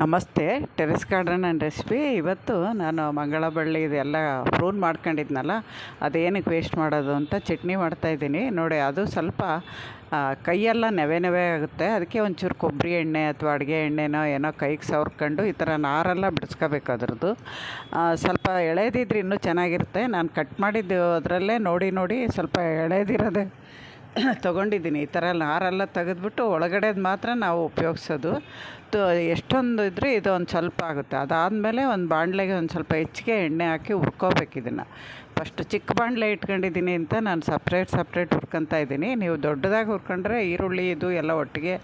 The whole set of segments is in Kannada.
ನಮಸ್ತೆ, ಟೆರೆಸ್ ಗಾರ್ಡನ್ ಆ್ಯಂಡ್ ರೆಸಿಪಿ. ಇವತ್ತು ನಾನು ಮಂಗಳ ಬಳ್ಳಿ ಇದೆಲ್ಲ ಪ್ರೂನ್ ಮಾಡ್ಕೊಂಡಿದ್ನಲ್ಲ ಅದೇನಕ್ಕೆ ವೇಸ್ಟ್ ಮಾಡೋದು ಅಂತ ಚಟ್ನಿ ಮಾಡ್ತಾಯಿದ್ದೀನಿ ನೋಡಿ, ಅದು ಸ್ವಲ್ಪ ಕೈಯೆಲ್ಲ ನೆವೆ ನೆವೆ ಆಗುತ್ತೆ. ಅದಕ್ಕೆ ಒಂಚೂರು ಕೊಬ್ಬರಿ ಎಣ್ಣೆ ಅಥವಾ ಅಡುಗೆ ಎಣ್ಣೆನೋ ಏನೋ ಕೈಗೆ ಸವರ್ಕೊಂಡು ಈ ಥರ ನಾರೆಲ್ಲ ಬಿಡಿಸ್ಕೋಬೇಕು ಅದ್ರದ್ದು. ಸ್ವಲ್ಪ ಎಳೆದಿದ್ರೆ ಇನ್ನೂ ಚೆನ್ನಾಗಿರುತ್ತೆ. ನಾನು ಕಟ್ ಮಾಡಿದ್ದು ಅದರಲ್ಲೇ ನೋಡಿ ನೋಡಿ ಸ್ವಲ್ಪ ಎಳೆದಿರೋದೆ ತೊಗೊಂಡಿದ್ದೀನಿ. ಈ ಥರ ನಾರೆಲ್ಲ ತೆಗೆದ್ಬಿಟ್ಟು ಒಳಗಡೆದು ಮಾತ್ರ ನಾವು ಉಪಯೋಗಿಸೋದು. ತು ಎಷ್ಟೊಂದು ಇದ್ದರೆ ಇದು ಒಂದು ಸ್ವಲ್ಪ ಆಗುತ್ತೆ. ಅದಾದಮೇಲೆ ಒಂದು ಬಾಣಲೆಗೆ ಒಂದು ಸ್ವಲ್ಪ ಹೆಚ್ಚಿಗೆ ಎಣ್ಣೆ ಹಾಕಿ ಹುರ್ಕೋಬೇಕು ಇದನ್ನು. ಫಸ್ಟ್ ಚಿಕ್ಕ ಬಾಣಲೆ ಇಟ್ಕೊಂಡಿದ್ದೀನಿ ಅಂತ ನಾನು ಸಪ್ರೇಟ್ ಸಪ್ರೇಟ್ ಹುರ್ಕೊತಾ ಇದ್ದೀನಿ. ನೀವು ದೊಡ್ಡದಾಗಿ ಹುರ್ಕೊಂಡ್ರೆ ಈರುಳ್ಳಿ ಇದು ಎಲ್ಲ ಒಟ್ಟಿಗೆ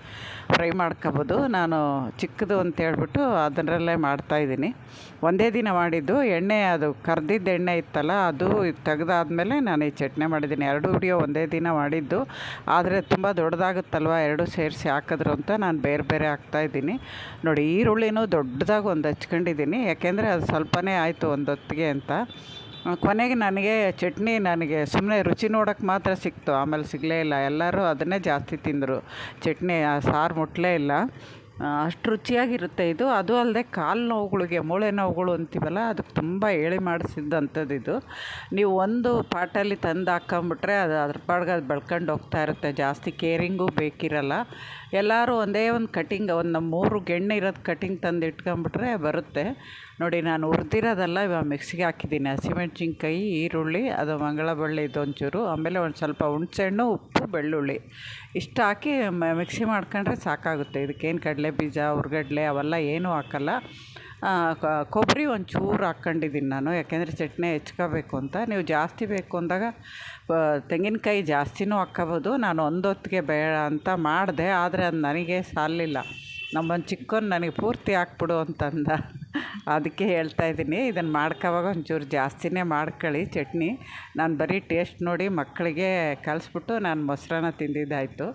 ಫ್ರೈ ಮಾಡ್ಕೊಬೋದು. ನಾನು ಚಿಕ್ಕದು ಅಂತ ಹೇಳ್ಬಿಟ್ಟು ಅದರಲ್ಲೇ ಮಾಡ್ತಾಯಿದ್ದೀನಿ ಒಂದೇ ದಿನ ಮಾಡಿದ್ದು. ಎಣ್ಣೆ ಅದು ಕರ್ದಿದ್ದ ಎಣ್ಣೆ ಇತ್ತಲ್ಲ, ಅದು ತೆಗೆದಾದ್ಮೇಲೆ ನಾನು ಈ ಚಟ್ನಿ ಮಾಡಿದ್ದೀನಿ. ಎರಡು ವಿಡಿಯೋ ಒಂದೇ ದಿನ ಮಾಡಿದ್ದು. ಆದರೆ ತುಂಬ ದೊಡ್ಡದಾಗುತ್ತಲ್ವ? ಎರಡು ಸೇರಿಸಿ ಹಾಕಿದ್ರು ಅಂತ ನಾನು ಬೇರೆ ಬೇರೆ ಹಾಕ್ತಾಯಿದ್ದೀನಿ ನೋಡಿ ಈರುಳ್ಳಿನೂ ದೊಡ್ಡದಾಗಿ ಒಂದು ಹಚ್ಕೊಂಡಿದ್ದೀನಿ. ಯಾಕೆಂದರೆ ಅದು ಸ್ವಲ್ಪನೇ ಆಯಿತು ಒಂದು ಹೊತ್ತಿಗೆ ಅಂತ ಕೊನೆಗೆ ನನಗೆ ಚಟ್ನಿ ನನಗೆ ಸುಮ್ಮನೆ ರುಚಿ ನೋಡೋಕ್ಕೆ ಮಾತ್ರ ಸಿಕ್ತು. ಆಮೇಲೆ ಸಿಗಲೇ ಇಲ್ಲ. ಎಲ್ಲರೂ ಅದನ್ನೇ ಜಾಸ್ತಿ ತಿಂದರು. ಚಟ್ನಿ, ಆ ಸಾರು ಮುಟ್ಟಲೇ ಇಲ್ಲ. ಅಷ್ಟು ರುಚಿಯಾಗಿರುತ್ತೆ ಇದು. ಅದು ಅಲ್ಲದೆ ಕಾಲು ನೋವುಗಳಿಗೆ, ಮೂಳೆ ನೋವುಗಳು ಅಂತೀವಲ್ಲ ಅದಕ್ಕೆ ತುಂಬ ಹೇಳಿ ಮಾಡಿಸಿದ್ದಂಥದ್ದು ಇದು. ನೀವು ಒಂದು ಪಾಟಲ್ಲಿ ತಂದು ಹಾಕ್ಕೊಂಬಿಟ್ರೆ ಅದು ಅದ್ರ ಪಾಡ್ಗೆ ಅದು ಬೆಳ್ಕೊಂಡು ಹೋಗ್ತಾ ಇರುತ್ತೆ. ಜಾಸ್ತಿ ಕೇರಿಂಗು ಬೇಕಿರಲ್ಲ. ಎಲ್ಲರೂ ಒಂದೇ ಒಂದು ಕಟಿಂಗ್, ಒಂದು ಮೂರು ಗೆಣ್ಣೆ ಇರೋದು ಕಟಿಂಗ್ ತಂದು ಇಟ್ಕೊಂಬಿಟ್ರೆ ಬರುತ್ತೆ. ನೋಡಿ, ನಾನು ಉರಿದಿರೋದಲ್ಲ ಇವಾಗ ಮಿಕ್ಸಿಗೆ ಹಾಕಿದ್ದೀನಿ. ಹಸಿಮೆಣ್ಸಿನ್ಕಾಯಿ ಈರುಳ್ಳಿ, ಅದು ಮಂಗಳ ಬಳ್ಳಿ ಇದೊಂಚೂರು. ಆಮೇಲೆ ಒಂದು ಸ್ವಲ್ಪ ಹುಣಸೆಹಣ್ಣು, ಉಪ್ಪು, ಬೆಳ್ಳುಳ್ಳಿ. ಇಷ್ಟು ಹಾಕಿ ಮಿಕ್ಸಿ ಮಾಡ್ಕೊಂಡ್ರೆ ಸಾಕಾಗುತ್ತೆ. ಇದಕ್ಕೇನು ಕಡಲೆ ಬೀಜ, ಹುರ್ಗಡ್ಲೆ ಅವೆಲ್ಲ ಏನೂ ಹಾಕಲ್ಲ. ಕೊಬ್ಬರಿ ಒಂಚೂರು ಹಾಕ್ಕೊಂಡಿದ್ದೀನಿ ನಾನು. ಯಾಕೆಂದರೆ ಚಟ್ನಿ ಹೆಚ್ಕೋಬೇಕು ಅಂತ. ನೀವು ಜಾಸ್ತಿ ಬೇಕು ಅಂದಾಗ ತೆಂಗಿನಕಾಯಿ ಜಾಸ್ತಿನೂ ಹಾಕ್ಕೋಬೋದು. ನಾನು ಒಂದೊತ್ತಿಗೆ ಬೇಡ ಅಂತ ಮಾಡಿದೆ, ಆದರೆ ಅದು ನನಗೆ ಸಾಲಿಲ್ಲ. ನಮ್ಮೊಂದು ಚಿಕ್ಕವನು ನನಗೆ ಪೂರ್ತಿ ಹಾಕ್ಬಿಡು ಅಂತಂದ. ಅದಕ್ಕೆ ಹೇಳ್ತಾ ಇದ್ದೀನಿ ಇದನ್ನು ಮಾಡ್ಕೋವಾಗ ಒಂಚೂರು ಜಾಸ್ತಿನೇ ಮಾಡ್ಕೊಳ್ಳಿ ಚಟ್ನಿ. ನಾನು ಬರೀ ಟೇಸ್ಟ್ ನೋಡಿ ಮಕ್ಕಳಿಗೆ ಕಲಿಸ್ಬಿಟ್ಟು ನಾನು ಮೊಸರನ್ನ ತಿಂದಿದ್ದಾಯಿತು.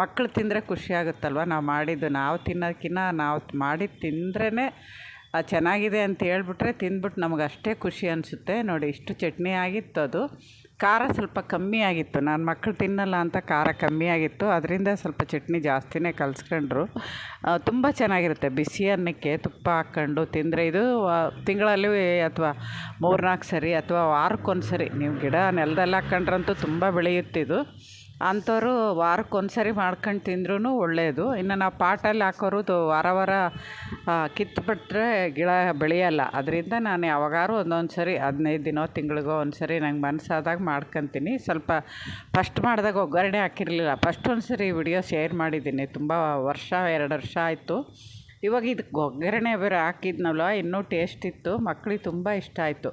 ಮಕ್ಕಳು ತಿಂದರೆ ಖುಷಿ ಆಗುತ್ತಲ್ವ? ನಾವು ಮಾಡಿದ್ದು, ನಾವು ತಿನ್ನೋದಕ್ಕಿಂತ ನಾವು ಮಾಡಿ ತಿಂದ್ರೇ ಚೆನ್ನಾಗಿದೆ ಅಂತ ಹೇಳ್ಬಿಟ್ರೆ ತಿಂದ್ಬಿಟ್ಟು ನಮಗೆ ಅಷ್ಟೇ ಖುಷಿ ಅನಿಸುತ್ತೆ. ನೋಡಿ, ಇಷ್ಟು ಚಟ್ನಿ ಆಗಿತ್ತು ಅದು ಖಾರ ಸ್ವಲ್ಪ ಕಮ್ಮಿ ಆಗಿತ್ತು. ನಾನು ಮಕ್ಕಳು ತಿನ್ನಲ್ಲ ಅಂತ ಖಾರ ಕಮ್ಮಿ ಆಗಿತ್ತು. ಅದರಿಂದ ಸ್ವಲ್ಪ ಚಟ್ನಿ ಜಾಸ್ತಿನೇ ಕಲಿಸ್ಕೊಂಡ್ರು. ತುಂಬ ಚೆನ್ನಾಗಿರುತ್ತೆ. ಬಿಸಿ ಅನ್ನಕ್ಕೆ ತುಪ್ಪ ಹಾಕ್ಕೊಂಡು ತಿಂದರೆ ಇದು ತಿಂಗಳಲ್ಲಿ ಅಥವಾ ಮೂರ್ನಾಲ್ಕು ಸರಿ ಅಥವಾ ವಾರಕ್ಕೊಂದು ಸರಿ ನೀವು ಗಿಡ ನೆಲದಲ್ಲಿ ಹಾಕ್ಕೊಂಡ್ರಂತೂ ತುಂಬ ಬೆಳೆಯುತ್ತಿದ್ದು ಅಂಥವ್ರು ವಾರಕ್ಕೊಂದ್ಸರಿ ಮಾಡ್ಕೊಂಡು ತಿಂದ್ರೂ ಒಳ್ಳೆಯದು ಇನ್ನು ನಾವು ಪಾಟಲ್ಲಿ ಹಾಕೋರು ವಾರ ವಾರ ಕಿತ್ತುಬಿಟ್ರೆ ಗಿಡ ಬೆಳೆಯಲ್ಲ. ಅದರಿಂದ ನಾನು ಯಾವಾಗಾರು ಒಂದೊಂದು ಸರಿ ಹದಿನೈದು ದಿನೋ, ತಿಂಗಳಿಗೋ ಒಂದು ಸರಿ ನಂಗೆ ಮನಸ್ಸಾದಾಗ ಮಾಡ್ಕೊತೀನಿ. ಸ್ವಲ್ಪ ಫಸ್ಟ್ ಮಾಡಿದಾಗ ಒಗ್ಗರಣೆ ಹಾಕಿರಲಿಲ್ಲ. ಫಸ್ಟ್ ಒಂದು ಸರಿ ವಿಡಿಯೋ ಶೇರ್ ಮಾಡಿದ್ದೀನಿ. ತುಂಬ ವರ್ಷ, ಎರಡು ವರ್ಷ ಆಯಿತು. ಇವಾಗ ಇದಕ್ಕೆ ಒಗ್ಗರಣೆ ಬೇರೆ ಹಾಕಿದ್ನಲ್ವ, ಇನ್ನೂ ಟೇಸ್ಟ್ ಇತ್ತು. ಮಕ್ಳಿಗೆ ತುಂಬ ಇಷ್ಟ ಆಯಿತು.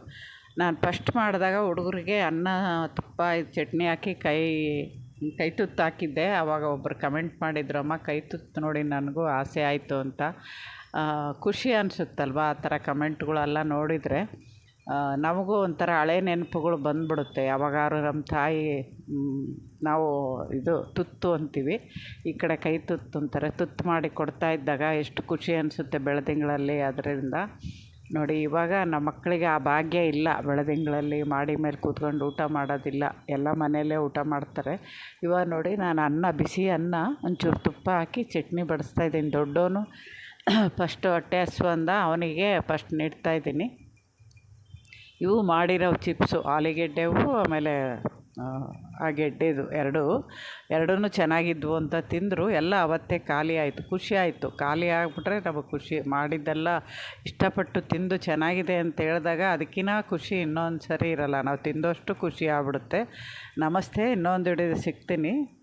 ನಾನು ಫಸ್ಟ್ ಮಾಡಿದಾಗ ಹುಡುಗರಿಗೆ ಅನ್ನ, ತುಪ್ಪ ಚಟ್ನಿ ಹಾಕಿ ಕೈ ಕೈ ತುತ್ತು ಹಾಕಿದ್ದೆ. ಆವಾಗ ಒಬ್ಬರು ಕಮೆಂಟ್ ಮಾಡಿದ್ರು, ಅಮ್ಮ, ಕೈ ತುತ್ತು ನೋಡಿ ನನಗೂ ಆಸೆ ಆಯಿತು ಅಂತ. ಖುಷಿ ಅನಿಸುತ್ತಲ್ವ ಆ ಥರ ಕಮೆಂಟ್ಗಳೆಲ್ಲ ನೋಡಿದರೆ? ನಮಗೂ ಒಂಥರ ಹಳೆ ನೆನಪುಗಳು ಬಂದ್ಬಿಡುತ್ತೆ. ಯಾವಾಗಾರು ನಮ್ಮ ತಾಯಿ ನಾವು ಇದು ತುತ್ತು ಅಂತೀವಿ. ಈ ಕಡೆ ಕೈ ತುತ್ತು ಅಂತಾರೆ. ತುತ್ತು ಮಾಡಿ ಕೊಡ್ತಾ ಇದ್ದಾಗ ಎಷ್ಟು ಖುಷಿ ಅನಿಸುತ್ತೆ ಬೆಳದಿಂಗಳಲ್ಲಿ. ಅದರಿಂದ ನೋಡಿ, ಇವಾಗ ನಮ್ಮ ಮಕ್ಕಳಿಗೆ ಆ ಭಾಗ್ಯ ಇಲ್ಲ. ಬೆಳದಿಂಗಳಲ್ಲಿ ಮಾಡಿ ಮೇಲೆ ಕೂತ್ಕೊಂಡು ಊಟ ಮಾಡೋದಿಲ್ಲ. ಎಲ್ಲ ಮನೆಯಲ್ಲೇ ಊಟ ಮಾಡ್ತಾರೆ. ಇವಾಗ ನೋಡಿ, ನಾನು ಅನ್ನ, ಬಿಸಿ ಅನ್ನ, ಒಂಚೂರು ತುಪ್ಪ ಹಾಕಿ ಚಟ್ನಿ ಬಡಿಸ್ತಾ ಇದ್ದೀನಿ. ದೊಡ್ಡವನು ಫಸ್ಟು ಹೊಟ್ಟೆ ಹಸು ಅಂದ, ಅವನಿಗೆ ಫಸ್ಟ್ ನೀಡ್ತಾ ಇದ್ದೀನಿ. ಇವು ಮಾಡಿರೋ ಚಿಪ್ಸು ಆಲೂಗೆಡ್ಡೆವು ಆಮೇಲೆ ಆ, ಗೆಡ್ಡೆದು. ಎರಡು ಎರಡೂ ಚೆನ್ನಾಗಿದ್ವು ಅಂತ ತಿಂದರು. ಎಲ್ಲ ಅವತ್ತೇ ಖಾಲಿ ಆಯಿತು ಖುಷಿ ಆಯಿತು. ಖಾಲಿ ಆಗಿಬಿಟ್ರೆ ನಮಗೆ ಖುಷಿ ಮಾಡಿದ್ದೆಲ್ಲ ಇಷ್ಟಪಟ್ಟು ತಿಂದು ಚೆನ್ನಾಗಿದೆ ಅಂತ ಹೇಳಿದಾಗ ಅದಕ್ಕಿಂತ ಖುಷಿ ಇನ್ನೊಂದು ಸರಿ ಇರಲ್ಲ. ನಾವು ತಿಂದಷ್ಟು ಖುಷಿ ಆಗ್ಬಿಡುತ್ತೆ. ನಮಸ್ತೆ ಇನ್ನೊಂದು ಹಿಡಿದು ಸಿಗ್ತೀನಿ.